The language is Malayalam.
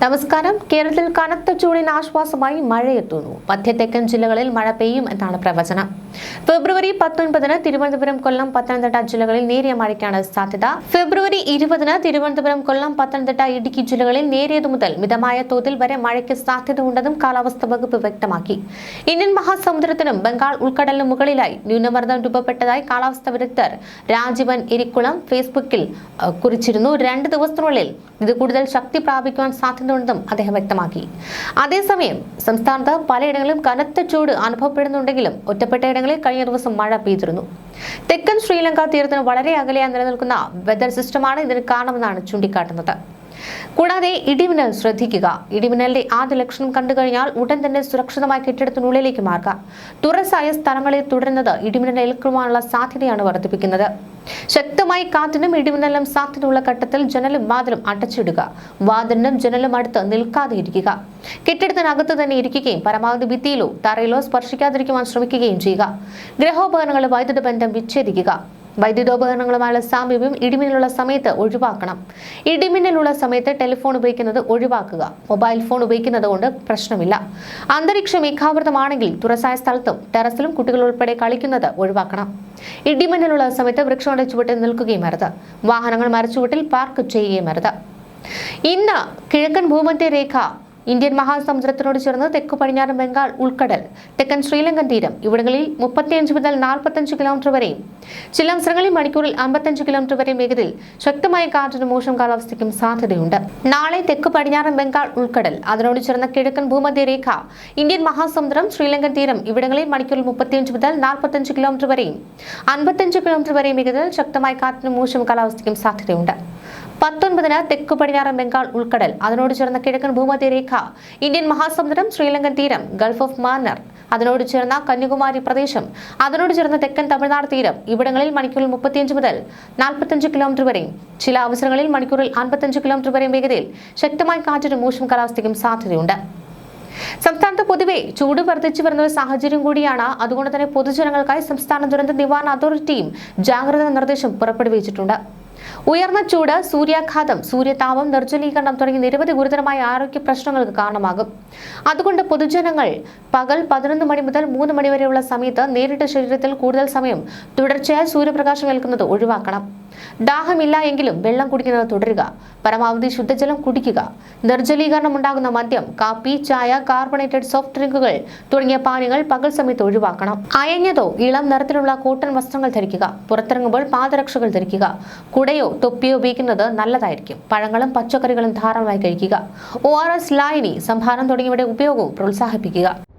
നമസ്കാരം. കേരളത്തിൽ കനത്ത ചൂടിന് ആശ്വാസമായി മഴയെത്തുന്നു. മധ്യ തെക്കൻ ജില്ലകളിൽ മഴ പെയ്യും എന്നാണ് പ്രവചനം. ഫെബ്രുവരി പത്തൊൻപതിന് തിരുവനന്തപുരം കൊല്ലം പത്തനംതിട്ട ജില്ലകളിൽ നേരിയ മഴയ്ക്കാണ് സാധ്യത. ഫെബ്രുവരി ഇരുപതിന് തിരുവനന്തപുരം കൊല്ലം പത്തനംതിട്ട ഇടുക്കി ജില്ലകളിൽ നേരിയതു മുതൽ മിതമായ തോതിൽ വരെ മഴയ്ക്ക് സാധ്യത ഉണ്ടെന്നും കാലാവസ്ഥാ വകുപ്പ് വ്യക്തമാക്കി. ഇന്ത്യൻ മഹാസമുദ്രത്തിനും ബംഗാൾ ഉൾക്കടലിനും മുകളിലായി ന്യൂനമർദ്ദം രൂപപ്പെട്ടതായി കാലാവസ്ഥാ വിദഗ്ധർ രാജീവൻ എരിക്കുളം ഫേസ്ബുക്കിൽ കുറിച്ചിരുന്നു. രണ്ട് ദിവസത്തിനുള്ളിൽ ഇത് കൂടുതൽ ശക്തി പ്രാപിക്കുവാൻ സാധ്യതയുണ്ടെന്നും അദ്ദേഹം വ്യക്തമാക്കി. അതേസമയം സംസ്ഥാനത്ത് പലയിടങ്ങളിലും കനത്ത ചൂട് അനുഭവപ്പെടുന്നുണ്ടെങ്കിലും ഒറ്റപ്പെട്ട കഴിഞ്ഞ ദിവസം മഴ പെയ്തിരുന്നു. തെക്കൻ ശ്രീലങ്ക തീരത്തിന് വളരെ അകലെയായി നിലനിൽക്കുന്ന വെതർ സിസ്റ്റമാണ് ഇതിന് കാരണമെന്നാണ് ചൂണ്ടിക്കാട്ടുന്നത്. കൂടാതെ ഇടിമിന്നൽ ശ്രദ്ധിക്കുക. ഇടിമിന്നലിന്റെ ആദ്യ ലക്ഷണം കണ്ടുകഴിഞ്ഞാൽ ഉടൻ തന്നെ സുരക്ഷിതമായ കെട്ടിടത്തിനുള്ളിലേക്ക് മാറുക. തുറസായ സ്ഥലങ്ങളിൽ തുടരുന്നത് ഇടിമിന്നൽ ഏൽക്കുവാനുള്ള സാധ്യതയാണ് വർദ്ധിപ്പിക്കുന്നത്. ശക്തമായി കാറ്റിനും ഇടിമിന്നലും സാധ്യതയുള്ള ഘട്ടത്തിൽ ജനലും വാതിലും അടച്ചിടുക. വാതിലിനും ജനലും അടുത്ത് നിൽക്കാതെ ഇരിക്കുക. കെട്ടിടത്തിനകത്ത് തന്നെ ഇരിക്കുകയും പരമാവധി ഭിത്തിയിലോ തറയിലോ സ്പർശിക്കാതിരിക്കുവാൻ ശ്രമിക്കുകയും ചെയ്യുക. ഗ്രഹോപകരണങ്ങളുടെ വൈദ്യുത ബന്ധം വിച്ഛേദിക്കുക. വൈദ്യുതോപകരണങ്ങളുമായുള്ള സാമീപ്യം ഇടിമിന്നലുള്ള സമയത്ത് ഒഴിവാക്കണം. ഇടിമിന്നലുള്ള സമയത്ത് ടെലിഫോൺ ഉപയോഗിക്കുന്നത് ഒഴിവാക്കുക. മൊബൈൽ ഫോൺ ഉപയോഗിക്കുന്നത് കൊണ്ട് പ്രശ്നമില്ല. അന്തരീക്ഷം മേഘാവൃതമാണെങ്കിൽ തുറസായ സ്ഥലത്തും ടെറസിലും കുട്ടികൾ ഉൾപ്പെടെ കളിക്കുന്നത് ഒഴിവാക്കണം. ഇടിമിന്നലുള്ള സമയത്ത് വൃക്ഷങ്ങളുടെ ചുവട്ടിൽ നിൽക്കുകയും അരുത്. വാഹനങ്ങൾ മരച്ചുവട്ടിൽ പാർക്ക് ചെയ്യുകയും അരുത്. ഇന്ന് കിഴക്കൻ ഭൂമധ്യരേഖ ഇന്ത്യൻ മഹാസമുദ്രത്തിനോട് ചേർന്ന് തെക്കു പടിഞ്ഞാറൻ ബംഗാൾ ഉൾക്കടൽ തെക്കൻ ശ്രീലങ്കൻ തീരം ഇവിടങ്ങളിൽ മുപ്പത്തിയഞ്ച് മുതൽ നാൽപ്പത്തഞ്ച് കിലോമീറ്റർ വരെയും ചില അവസരങ്ങളിൽ മണിക്കൂറിൽ അമ്പത്തഞ്ച് കിലോമീറ്റർ വരെയും വേഗതയിൽ ശക്തമായ കാറ്റിനും മോശം കാലാവസ്ഥയ്ക്കും സാധ്യതയുണ്ട്. നാളെ തെക്ക് പടിഞ്ഞാറൻ ബംഗാൾ ഉൾക്കടൽ അതിനോട് ചേർന്ന കിഴക്കൻ ഭൂമധ്യരേഖ ഇന്ത്യൻ മഹാസമുദ്രം ശ്രീലങ്കൻ തീരം ഇവിടങ്ങളിൽ മണിക്കൂറിൽ മുപ്പത്തിയഞ്ച് മുതൽ നാൽപ്പത്തഞ്ച് കിലോമീറ്റർ വരെയും അൻപത്തഞ്ച് കിലോമീറ്റർ വരെയും വേഗതയിൽ ശക്തമായ കാറ്റിനും മോശം കാലാവസ്ഥയ്ക്കും സാധ്യതയുണ്ട്. പത്തൊൻപതിന് തെക്കു പടിഞ്ഞാറൻ ബംഗാൾ ഉൾക്കടൽ. അതിനോട് ചേർന്ന കിഴക്കൻ ഭൂമധ്യരേഖ ഇന്ത്യൻ മഹാസമുദ്രം ശ്രീലങ്കൻ തീരം ഗൾഫ് ഓഫ് മാന്നർ. അതിനോട് ചേർന്ന കന്യാകുമാരി പ്രദേശം. അതിനോട് ചേർന്ന തെക്കൻ തമിഴ്നാട് തീരം ഇവിടങ്ങളിൽ മണിക്കൂറിൽ മുപ്പത്തിയഞ്ച് മുതൽ നാൽപ്പത്തഞ്ച് കിലോമീറ്റർ വരെയും ചില അവസരങ്ങളിൽ മണിക്കൂറിൽ അൻപത്തഞ്ച് കിലോമീറ്റർ വരെയും വേഗതയിൽ ശക്തമായ കാറ്റിനും മോശം കാലാവസ്ഥയ്ക്കും സാധ്യതയുണ്ട്. സംസ്ഥാനത്ത് പൊതുവെ ചൂട് വർദ്ധിച്ചു വരുന്ന ഒരു സാഹചര്യം കൂടിയാണ്. അതുകൊണ്ട് തന്നെ പൊതുജനങ്ങൾക്കായി സംസ്ഥാന ദുരന്ത നിവാരണ അതോറിറ്റിയും ജാഗ്രതാ നിർദ്ദേശം പുറപ്പെടുവിച്ചിട്ടുണ്ട്. ഉയർന്ന ചൂട് സൂര്യാഘാതം സൂര്യതാപം നിർജലീകരണം തുടങ്ങിയ നിരവധി ഗുരുതരമായ ആരോഗ്യ പ്രശ്നങ്ങൾക്ക് കാരണമാകും. അതുകൊണ്ട് പൊതുജനങ്ങൾ പകൽ പതിനൊന്ന് മണി മുതൽ മൂന്ന് മണി വരെയുള്ള സമയത്ത് നേരിട്ട് ശരീരത്തിൽ കൂടുതൽ സമയം തുടർച്ചയായി സൂര്യപ്രകാശം ഏൽക്കുന്നത് ഒഴിവാക്കണം. ദാഹമില്ല എങ്കിലും വെള്ളം കുടിക്കുന്നത് തുടരുക. പരമാവധി ശുദ്ധജലം കുടിക്കുക. നിർജലീകരണം ഉണ്ടാകുന്ന മദ്യം കാപ്പി ചായ കാർബണേറ്റഡ് സോഫ്റ്റ് ഡ്രിങ്കുകൾ തുടങ്ങിയ പാനീയങ്ങൾ പകൽ സമയത്ത് ഒഴിവാക്കണം. അയഞ്ഞതോ ഇളം നിറത്തിലുള്ള കോട്ടൺ വസ്ത്രങ്ങൾ ധരിക്കുക. പുറത്തിറങ്ങുമ്പോൾ പാദരക്ഷകൾ ധരിക്കുക. കുടയോ തൊപ്പിയോ ഉപയോഗിക്കുന്നത് നല്ലതായിരിക്കും. പഴങ്ങളും പച്ചക്കറികളും ധാരാളമായി കഴിക്കുക. ഒ ആർ എസ് ലായനി സംഭാരം തുടങ്ങിയവയുടെ ഉപയോഗവും പ്രോത്സാഹിപ്പിക്കുക.